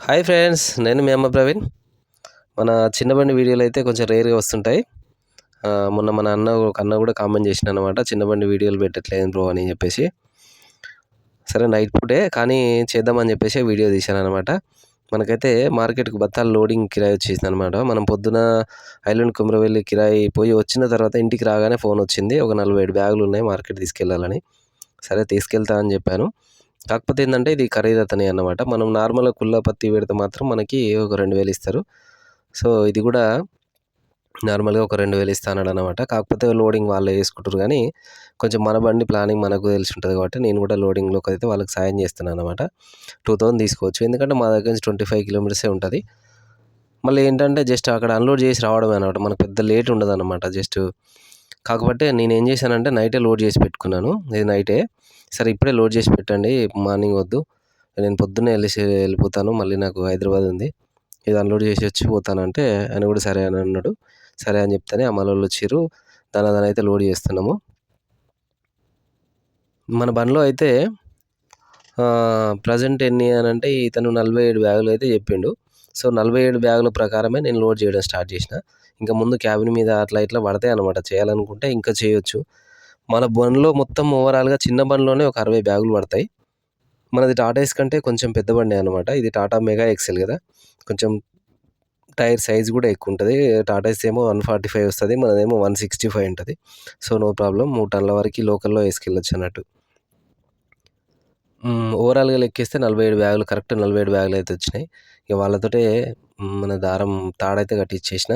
Hi friends నేను మీ అమ్మ ప్రవీణ్. మన చిన్నబండి వీడియోలు అయితే కొంచెం రేర్గా వస్తుంటాయి. మొన్న మన అన్న ఒక అన్న కూడా కామెంట్ చేసిన అనమాట చిన్నబండి వీడియోలు పెట్టట్లేదు బ్రో అని చెప్పేసి. సరే నైట్ పూటే కానీ చేద్దామని చెప్పేసి వీడియో తీశాను అనమాట మనకైతే మార్కెట్కి బత్తాలు లోడింగ్ కిరాయి వచ్చేసింది అనమాట మనం పొద్దున ఐలాండ్ కుమ్రవెల్లి కిరాయి పోయి వచ్చిన తర్వాత ఇంటికి రాగానే ఫోన్ వచ్చింది. ఒక నలభై ఏడు బ్యాగులు ఉన్నాయి మార్కెట్ తీసుకెళ్ళాలని. సరే తీసుకెళ్తా అని చెప్పాను. కాకపోతే ఏంటంటే ఇది ఖరీదతనే అన్నమాట. మనం నార్మల్గా కుల్ల పత్తి పెడితే మాత్రం మనకి ఒక రెండు వేలు ఇస్తారు. సో ఇది కూడా నార్మల్గా ఒక రెండు వేలు ఇస్తానడు అనమాట కాకపోతే లోడింగ్ వాళ్ళే వేసుకుంటారు కానీ కొంచెం మన బండి ప్లానింగ్ మనకు తెలిసి ఉంటుంది కాబట్టి నేను కూడా లోడింగ్లోకి అయితే వాళ్ళకి సాయం చేస్తున్నాను అనమాట టూ థౌసండ్ తీసుకోవచ్చు. ఎందుకంటే మా దగ్గర నుంచి ట్వంటీ ఫైవ్ కిలోమీటర్సే ఉంటుంది. మళ్ళీ ఏంటంటే జస్ట్ అక్కడ అన్లోడ్ చేసి రావడమే అనమాట మనకు పెద్ద లేట్ ఉండదు అనమాట జస్ట్ కాకపోతే నేను ఏం చేశానంటే నైటే లోడ్ చేసి పెట్టుకున్నాను. ఇది నైటే. సరే ఇప్పుడే లోడ్ చేసి పెట్టండి. మార్నింగ్ వద్దు. నేను పొద్దున్నే వెళ్ళేసి వెళ్ళిపోతాను. మళ్ళీ నాకు హైదరాబాద్ ఉంది. ఇది అన్లోడ్ చేసి వచ్చి పోతానంటే ఆయన కూడా సరే అని అన్నాడు. సరే అని చెప్తేనే ఆ మలోళ్ళు వచ్చారు. దాని దాని అయితే లోడ్ చేస్తున్నాము. మన బండ్లో అయితే ప్రజెంట్ ఎన్ని అని అంటే ఇతను నలభై ఏడు బ్యాగులు అయితే చెప్పిండు. సో నలభై ఏడు బ్యాగుల ప్రకారమే నేను లోడ్ చేయడం స్టార్ట్ చేసిన. ఇంకా ముందు క్యాబిన్ మీద అట్లా ఇట్లా పడతాయి అనమాట చేయాలనుకుంటే ఇంకా చేయొచ్చు. మన బండిలో మొత్తం ఓవరాల్గా చిన్న బండిలోనే ఒక అరవై బ్యాగులు పడతాయి. మనది టాటా ఎస్ కంటే కొంచెం పెద్ద బండి అనమాట ఇది టాటా మెగా ఎక్సెల్ కదా. కొంచెం టైర్ సైజ్ కూడా ఎక్కువ ఉంటుంది టాటా ఎస్ ఏమో వన్ ఫార్టీ ఫైవ్ వస్తుంది. మనదేమో వన్ సిక్స్టీ ఫైవ్ ఉంటుంది. So no problem. మూడు టన్నుల వరకు లోకల్లో వేసుకెళ్ళొచ్చు అన్నట్టు. ఓవరాల్గా లెక్కేస్తే నలభై ఏడు బ్యాగులు కరెక్ట్ నలభై ఏడు బ్యాగులు అయితే వచ్చినాయి. ఇక వాళ్ళతోటే మన దారం తాడైతే కట్టించేసిన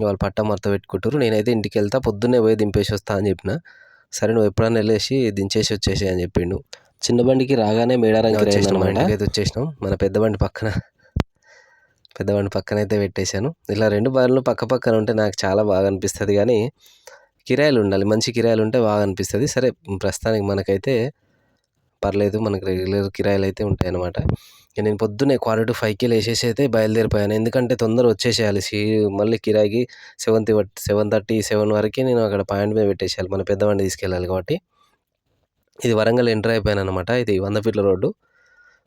వాళ్ళు పట్ట మరత పెట్టుకుంటారు నేనైతే ఇంటికి వెళ్తా పొద్దున్నే పోయి దింపేసి వస్తా అని చెప్పిన. సరే నువ్వు ఎప్పుడన్నా వెళ్ళేసి దించేసి వచ్చేసి అని చెప్పిండు. చిన్న బండికి రాగానే మేడారం అయితే వచ్చేసినాం. మన పెద్ద బండి పక్కన పెద్ద బండి పక్కన అయితే పెట్టేశాను. ఇలా రెండు బండ్లు పక్క పక్కన ఉంటే నాకు చాలా బాగా అనిపిస్తుంది. కానీ కిరాయిలు ఉండాలి. మంచి కిరాయిలు ఉంటే బాగా అనిపిస్తుంది. సరే ప్రస్తుతానికి మనకైతే పర్లేదు మనకి రెగ్యులర్ కిరాయిలు అయితే ఉంటాయి అన్నమాట నేను పొద్దున్నే క్వార్టర్ టు ఫైవ్కి లేచేసి అయితే బయలుదేరిపోయాను. ఎందుకంటే తొందర వచ్చేసేయాలి. సీ మళ్ళీ కిరాయికి సెవెన్ సెవెన్ థర్టీ సెవెన్ వరకు నేను అక్కడ పాయింట్ మీద పెట్టేసేయాలి. మన పెద్దవాడిని తీసుకెళ్ళాలి కాబట్టి. ఇది వరంగల్ ఎంటర్ అయిపోయాను అనమాట ఇది వంద ఫీట్ల రోడ్డు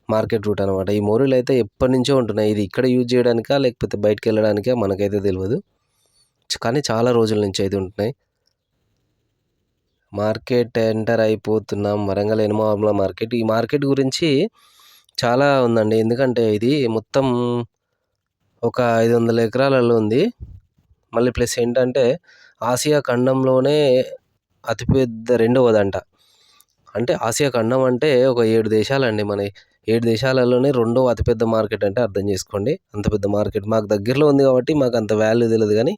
మార్కెట్ రూట్ అనమాట ఈ మోరీలు అయితే ఎప్పటి నుంచో ఉంటున్నాయి. ఇది ఇక్కడ యూజ్ చేయడానికా లేకపోతే బయటకు వెళ్ళడానికా మనకైతే తెలియదు కానీ చాలా రోజుల నుంచి అయితే ఉంటున్నాయి. మార్కెట్ ఎంటర్ అయిపోతున్నాం వరంగల్ ఎనుమామల మార్కెట్. ఈ మార్కెట్ గురించి చాలా ఉందండి. ఎందుకంటే ఇది మొత్తం ఒక ఐదు వందల ఎకరాలలో ఉంది. మళ్ళీ ప్లస్ ఏంటంటే ఆసియా ఖండంలోనే అతిపెద్ద రెండవదంట. అంటే ఆసియా ఖండం అంటే ఒక ఏడు దేశాలండి మన ఏడు దేశాలలోనే రెండో అతిపెద్ద మార్కెట్ అంటే అర్థం చేసుకోండి. అంత పెద్ద మార్కెట్ మాకు దగ్గరలో ఉంది కాబట్టి మాకు అంత వాల్యూ తెలియదు కానీ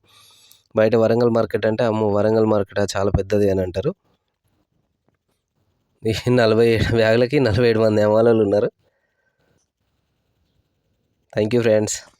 బయట వరంగల్ మార్కెట్ అంటే అమ్మో వరంగల్ మార్కెట్ చాలా పెద్దది అని అంటారు. నలభై ఏడు బ్యాగులకి నలభై ఏడు మంది అమ్మాయిలు ఉన్నారు. Thank you friends